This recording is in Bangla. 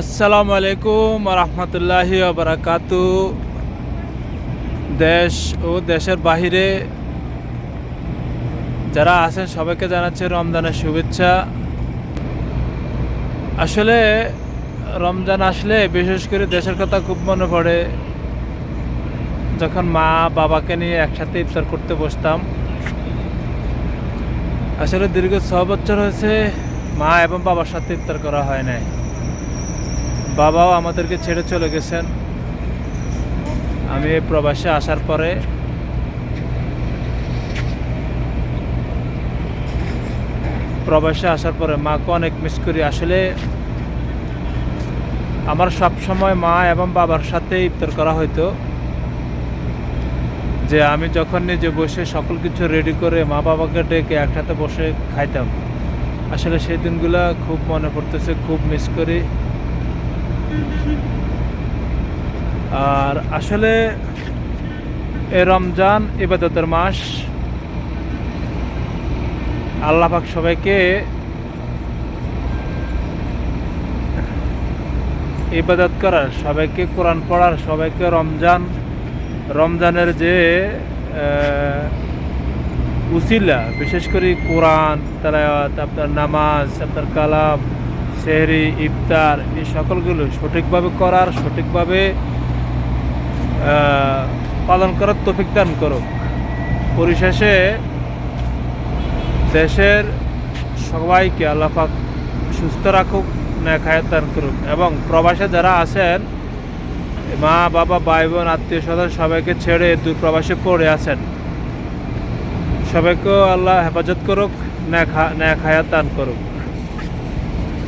আসসালামু আলাইকুম রহমতুল্লাহি বারাকাতু দেশ ও দেশের বাহিরে যারা আছেন, সবাইকে জানাচ্ছে রমজানের শুভেচ্ছা। আসলে রমজান আসলে বিশেষ করে দেশের কথা খুব মনে পড়ে। যখন মা বাবাকে নিয়ে একসাথে ইফতার করতে বসতাম, আসলে দীর্ঘ ছ বছর হয়েছে মা এবং বাবার সাথে ইফতার করা হয় নাই। বাবাও আমাদেরকে ছেড়ে চলে গেছেন। আমি প্রবাসে আসার পরে প্রবাসে আসার পরে মাকে অনেক মিস করি। আসলে আমার সব সময় মা এবং বাবার সাথে ইফতার করা হইতো। যে আমি যখন নিজে বসে সকল কিছু রেডি করে মা বাবাকে ডেকে একসাথে বসে খাইতাম। আসলে সেই দিনগুলো খুব মনে পড়তেছে, খুব মিস করি। আর আসলে এ রমজান ইবাদতের মাস। আল্লাহ পাক সবাইকে ইবাদত করার, সবাইকে কোরআন পড়ার, সবাইকে রমজান, রমজানের যে উসিলা, বিশেষ করে কোরআন, তালাওয়াত, আপনার নামাজ, আপনার কালাম সেহরি ইফতার, এই সকলগুলো সঠিকভাবে করার, সঠিকভাবে পালন করার তৌফিক দান করুক। পরিশেষে দেশের সবাইকে আল্লাপাক সুস্থ রাখুক, ন্যাক হায়াত দান করুক এবং প্রবাসে যারা আছেন, মা, বাবা ভাই বোন আত্মীয় স্বজন সবাইকে ছেড়ে দূর প্রবাসে পড়ে আছেন। সবাইকেও আল্লাহ হেফাজত করুক ন্যাক হায়াত দান করুক।